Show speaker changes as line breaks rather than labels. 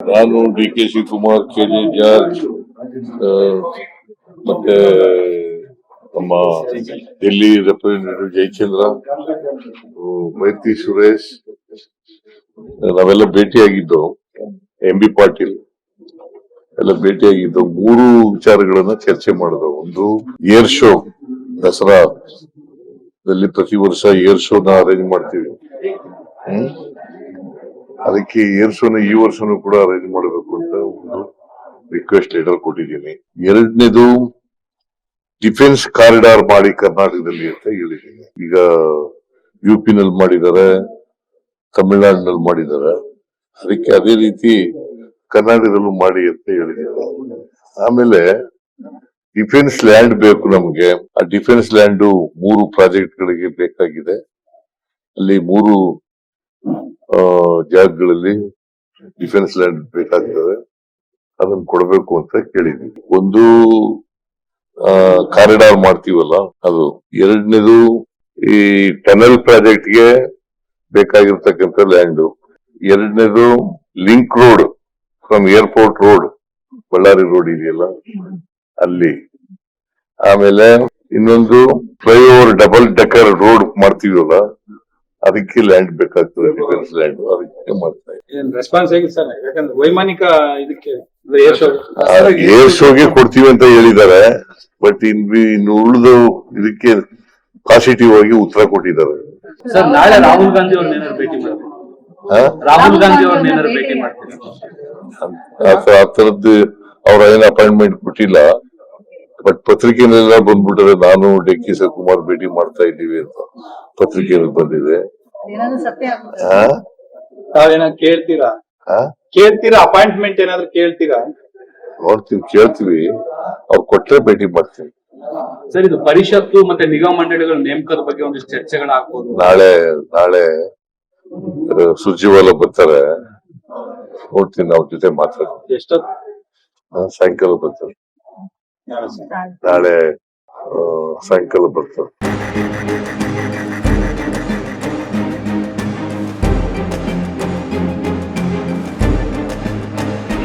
ನಾನು D K Shivakumar K J George ಮತ್ತೆ ನಮ್ಮ ಡೆಲ್ಲಿ ರೆಪ್ರೆಸೆಂಟೇಟಿವ್ ಜಯಚಂದ್ರ ಮೈತ್ರಿ ಸುರೇಶ್, ನಾವೆಲ್ಲ ಭೇಟಿಯಾಗಿದ್ದು ಎಂ ಬಿ ಪಾಟೀಲ್, ಎಲ್ಲ ಭೇಟಿಯಾಗಿದ್ದು, ಮೂರು ವಿಚಾರಗಳನ್ನ ಚರ್ಚೆ ಮಾಡಿದ್ರು ಒಂದು ಏರ್ ಶೋ ದಸರಾ ಪ್ರತಿ ವರ್ಷ ಏರ್ ಶೋನ ಅರೇಂಜ್ ಮಾಡ್ತೀವಿ. ಅದಕ್ಕೆ ಏರ್ ಶೋನ ಈ ವರ್ಷನೂ ಕೂಡ ಅರೇಂಜ್ ಮಾಡಬೇಕು ಅಂತ ಒಂದು ರಿಕ್ವೆಸ್ಟ್ ಲೆಟರ್ ಕೊಟ್ಟಿದ್ದೀನಿ. ಎರಡನೇದು ಡಿಫೆನ್ಸ್ ಕಾರಿಡಾರ್ ಮಾಡಿ ಕರ್ನಾಟಕದಲ್ಲಿ ಅಂತ ಹೇಳಿದ್ದೀನಿ. ಈಗ ಯು ನಲ್ಲಿ ಮಾಡಿದ್ದಾರೆ ತಮಿಳುನಾಡಿನಲ್ಲಿ ಮಾಡಿದ್ದಾರೆ. ಅದಕ್ಕೆ ಅದೇ ರೀತಿ ಕರ್ನಾಟಕದಲ್ಲೂ ಮಾಡಿ ಅಂತ ಹೇಳಿದ್ದಾರೆ ಆಮೇಲೆ ಡಿಫೆನ್ಸ್ ಲ್ಯಾಂಡ್ ಬೇಕು ನಮಗೆ. ಆ ಡಿಫೆನ್ಸ್ ಲ್ಯಾಂಡ್ ಮೂರು ಪ್ರಾಜೆಕ್ಟ್ ಗಳಿಗೆ ಬೇಕಾಗಿದೆ. ಅಲ್ಲಿ ಮೂರು ಜಾಗಗಳಲ್ಲಿ ಡಿಫೆನ್ಸ್ ಲ್ಯಾಂಡ್ ಬೇಕಾಗ್ತದೆ ಅದನ್ನ ಕೊಡಬೇಕು ಅಂತ ಕೇಳಿದ್ವಿ. ಒಂದು ಕಾರಿಡಾರ್ ಮಾಡ್ತೀವಲ್ಲ, ಅದು. ಎರಡನೇದು ಈ ಟನಲ್ ಪ್ರಾಜೆಕ್ಟ್ಗೆ ಬೇಕಾಗಿರ್ತಕ್ಕಂಥ ಲ್ಯಾಂಡ್ ಎರಡನೇದು link road from airport road Bellary road ಇದೆಯಲ್ಲ, ಅಲ್ಲಿ. ಆಮೇಲೆ ಇನ್ನೊಂದು ಫ್ಲೈಓವರ್ ಡಬಲ್ ಡೆಕರ್ ರೋಡ್ ಮಾಡ್ತೀವಲ್ಲ ಅದಕ್ಕೆ ಲ್ಯಾಂಡ್ ಬೇಕಾಗ್ತದೆ ಡಿಫೆನ್ಸ್ ಲ್ಯಾಂಡ್ ಅದಕ್ಕೆ ಮಾಡ್ತಾ
ರೆಸ್ಪಾನ್ಸ್ ಹೇಗಿದೆ ಸರ್? ಯಾಕಂದ್ರೆ ವೈಮಾನಿಕ ಇದಕ್ಕೆ ಅಂದ್ರೆ ಏರ್ ಶೋ
ಏರ್ ಶೋಗೆ ಕೊಡ್ತೀವಿ ಅಂತ ಹೇಳಿದ್ದಾರೆ ಬಟ್ ಇನ್ ಇನ್ನು ಉಳಿದು ಇದಕ್ಕೆ ಪಾಸಿಟಿವ್ ಆಗಿ ಉತ್ತರ ಕೊಟ್ಟಿದ್ದಾರೆ.
ಸರ್ ನಾಳೆ ರಾಹುಲ್ ಗಾಂಧಿ ಅವ್ರನ್ನ ಏನಾದ್ರು ಭೇಟಿ ಮಾಡ್ತೀರಾ?
ಆ?
ರಾಹುಲ್ ಗಾಂಧಿ ಅವ್ರನ್ನ ಏನಾದ್ರು ಭೇಟಿ ಮಾಡ್ತೀರಾ?
ಆ- ಆ ತರದ್ದು ಅವ್ರ ಏನ್ ಅಪಾಯಿಂಟ್ಮೆಂಟ್ ಕೊಟ್ಟಿಲ್ಲ ಬಟ್ ಪತ್ರಿಕೆಯಲ್ಲೆಲ್ಲ ಬಂದ್ಬಿಟ್ಟರೆ ನಾನು ಡಿ ಕೆ ಶಿವಕುಮಾರ್ ಭೇಟಿ ಮಾಡ್ತಾ ಇದ್ದೀವಿ ಅಂತ ಪತ್ರಿಕೆಯಲ್ಲಿ ಬಂದಿದೆ?
ತಾವೇನಾದ್ರು ಕೇಳ್ತೀರಾ?
ಆ?
ಕೇಳ್ತೀರಾ? ಅಪಾಯಿಂಟ್ಮೆಂಟ್ ಏನಾದ್ರು ಕೇಳ್ತೀರಾ?
ನೋಡ್ತೀವಿ ಕೇಳ್ತೀವಿ. ಅವ್ರು ಕೊಟ್ರೆ ಭೇಟಿ ಮಾಡ್ತೀವಿ
ಸರ್ ಇದು ಪರಿಷತ್ತು ಮತ್ತೆ ನಿಗಮ ಮಂಡಳಿಗಳ ನೇಮಕದ ಬಗ್ಗೆ ಒಂದಿಷ್ಟು ಚರ್ಚೆಗಳಾಗ್ಬೋದು
ನಾಳೆ ನಾಳೆ ಆ, ಸುರ್ಜಿವಾಲ ಬರ್ತಾರೆ. ನೋಡ್ತೀನಿ ಅವ್ರ ಜೊತೆ ಮಾತಾಡ್ತೀವಿ
ಎಷ್ಟೊತ್ತು
ಆ, ಸಾಯಂಕಾಲ ಬರ್ತಾರೆ. ನಾಳೆ ಸಾಯಂಕಾಲ ಬರ್ತಾರೆ